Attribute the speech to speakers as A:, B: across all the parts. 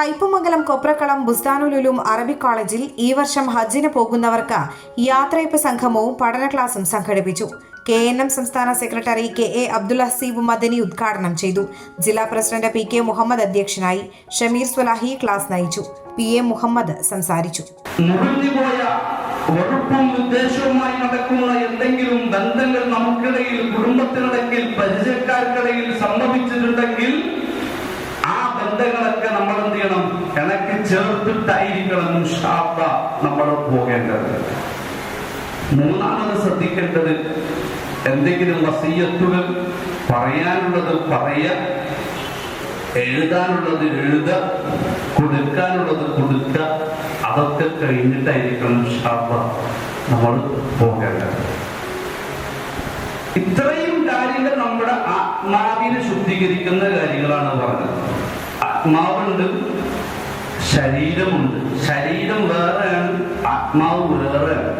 A: കയ്പമംഗലം കൊപ്രക്കളം ബുസ്താനുലുലും Arabic കോളേജിൽ ഈ വർഷം ഹജ്ജിന് പോകുന്നവർക്ക് യാത്രയപ്പ് സംഗമവും പഠന ക്ലാസും സംഘടിപ്പിച്ചു. കെ എൻ എം സംസ്ഥാന secretary K A Abdul Haseeb Madani ഉദ്ഘാടനം ചെയ്തു. ജില്ലാ പ്രസിഡന്റ് പി കെ മുഹമ്മദ് അധ്യക്ഷനായി ഷമീർ സുലാഹി ക്ലാസ് നയിച്ചു. പി എ മുഹമ്മദ് സംസാരിച്ചു.
B: വെറുപ്പും ഉദ്ദേശവുമായി നടക്കുന്ന എന്തെങ്കിലും ബന്ധങ്ങൾ നമുക്കിടയിൽ കുടുംബത്തിനിടയിൽ പരിചയക്കാർക്കിടയിൽ സംഭവിച്ചിട്ടുണ്ടെങ്കിൽ ആ ബന്ധങ്ങളൊക്കെ നമ്മൾ എന്ത് ഇണക്കി ചേർത്തിട്ടായിരിക്കണം ഷാപ്പ നമ്മൾ പോകേണ്ടത്. മൂന്നാമത് ശ്രദ്ധിക്കേണ്ടത് എന്തെങ്കിലും വസീയത്തുകൾ പറയാനുള്ളത് പറയ എഴുതാനുള്ളത് എഴുത കൊടുക്കാനുള്ളത് കൊടുക്ക അതൊക്കെ കഴിഞ്ഞിട്ടായിരിക്കണം ഷാപ്പ നമ്മൾ പോകേണ്ടത്. ഇത്രയും കാര്യങ്ങൾ നമ്മുടെ ആത്മാവിനെ ശുദ്ധീകരിക്കുന്ന കാര്യങ്ങളാണ് പറഞ്ഞത്. ആത്മാവുണ്ട് ശരീരമുണ്ട്. ശരീരം വേറെയാണ് ആത്മാവ് വേറെയാണ്.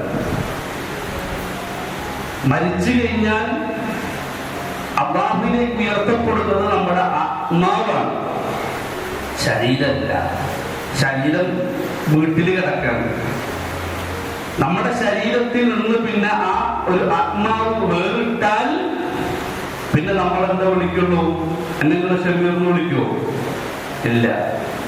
B: മരിച്ചു കഴിഞ്ഞാൽ അള്ളാഹുവിലേക്ക് ഉയർത്തപ്പെടുന്നത് നമ്മുടെ ആത്മാവാണ്. ശരീരമല്ല. ശരീരം വീട്ടിൽ കിടക്കാണ്. നമ്മുടെ ശരീരത്തിൽ നിന്ന് പിന്നെ ആ ഒരു ആത്മാവ് വേറിട്ടാൽ പിന്നെ നമ്മൾ എന്താ വിളിക്കുള്ളൂ? എന്തെങ്കിലും ശരീരം വിളിക്കുമോ ഇല്ല.